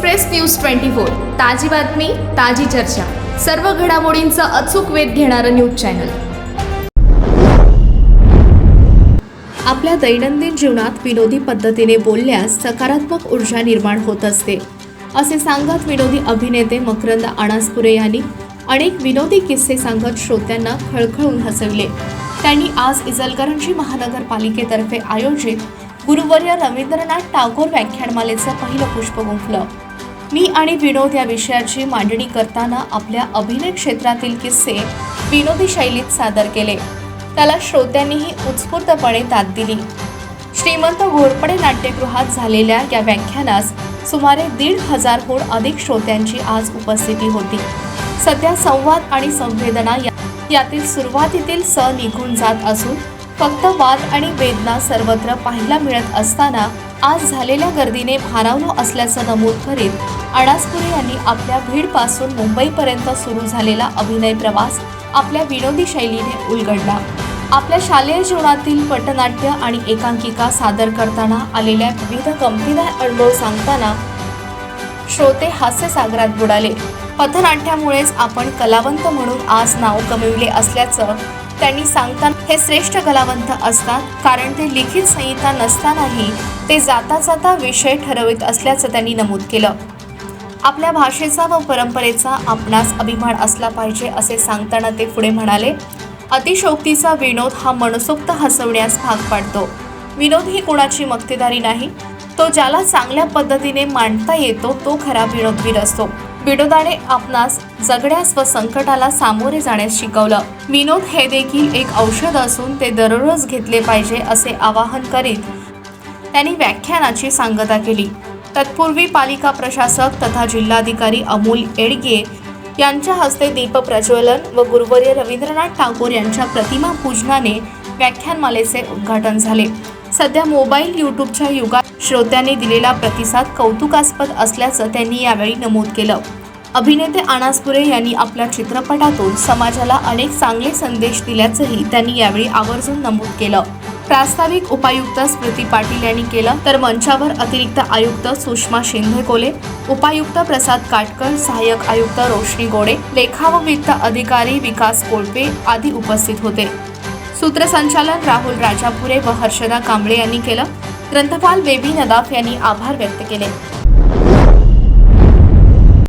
Express news twenty four. ताजी बातमी ताजी चर्चा. सर्व घडामोडींचा अचूक वेध घेणारं न्यूज चॅनल. आपल्या दैनंदिन जीवनात विनोदी पद्धतीने बोलल्यास सकारात्मक ऊर्जा निर्माण होत असते. असे सांगत विनोदी अभिनेते मकरंद अणासपुरे यांनी अनेक विनोदी किस्से सांगत श्रोत्यांना खळखळून हसविले. त्यांनी आज इचलकरंजी महानगरपालिकेतर्फे आयोजित गुरुवर्य रवींद्रनाथ टागोर व्याख्यानमालेचं पहिलं पुष्प गुंफलं मी आणि विनोद या विषयाची मांडणी करताना आपल्या अभिनय क्षेत्रातील किस्से विनोदी शैलीत सादर केले. त्याला श्रोत्यांनीही उत्स्फूर्तपणे दाद दिली. श्रीमंत घोरपडे नाट्यगृहात झालेल्या या व्याख्यानास सुमारे दीड हजारहून अधिक श्रोत्यांची आज उपस्थिती होती. सध्या संवाद आणि संवेदना या- यातील सुरुवातीतील स निघून जात असून फक्त वाद आणि वेदना सर्वत्र पाहायला मिळत असताना आज झालेल्या गर्दीने भारावलो असल्याचं नमूद करीत अणासपुरे यांनी आपल्या भीडपासून मुंबईपर्यंत सुरू झालेला अभिनय प्रवास आपल्या विनोदी शैलीने उलगडला. आपल्या शालेय जीवनातील पटनाट्य आणि एकांकिका सादर करताना आलेल्या विविध गमतीदार अनुभव सांगताना श्रोते हास्यसागरात बुडाले. पथनाट्यामुळेच आपण कलावंत म्हणून आज नाव कमविले असल्याचं त्यांनी सांगताना हे श्रेष्ठ कलावंत असतात कारण ते लिखित संहिता नसतानाही ते जाता जाता विषय ठरवित असल्याचं त्यांनी नमूद केलं. आपल्या भाषेचा व परंपरेचा आपणास अभिमान असला पाहिजे असे सांगताना ते पुढे म्हणाले अतिशोक्तीचा विनोद हा मनसोक्त हसवण्यास भाग पाडतो. विनोद ही कोणाची मक्तेदारी नाही? तो ज्याला चांगल्या पद्धतीने मांडता येतो तो खरा विनोदवीर असतो. विनोदाने आपणास जगण्यास व संकटाला सामोरे जाण्यास शिकवलं. विनोद हे देखील एक औषध असून ते दररोज घेतले पाहिजे असे आवाहन करीत त्यांनी व्याख्यानाची सांगता केली. तत्पूर्वी पालिका प्रशासक तथा जिल्हाधिकारी अमोल एडगे यांच्या हस्ते दीप प्रज्वलन व गुरुवर्य रवींद्रनाथ टागोर यांच्या प्रतिमा पूजनाने व्याख्यानमालेचे उद्घाटन झाले. सध्या मोबाईल यूट्यूबच्या युगात श्रोत्यांनी दिलेला प्रतिसाद कौतुकास्पद असल्याचं त्यांनी यावेळी नमूद केलं. अभिनेते अनासपुरे यांनी आपल्या चित्रपटातून समाजाला अनेक चांगले संदेश दिल्याचंही त्यांनी यावेळी आवर्जून नमूद केलं. प्रास्ताविक उपायुक्त स्मृती पाटील यांनी केलं तर मंचावर अतिरिक्त आयुक्त सुषमा शिंदे कोले उपायुक्त प्रसाद काटकर सहाय्यक आयुक्त रोशनी गोडे लेखा व वित्त अधिकारी विकास कोळपे आदी उपस्थित होते. सूत्रसंचालन राहुल राजापुरे व हर्षदा कांबळे यांनी केलं. ग्रंथपाल बेबी नदाफ यांनी आभार व्यक्त केले.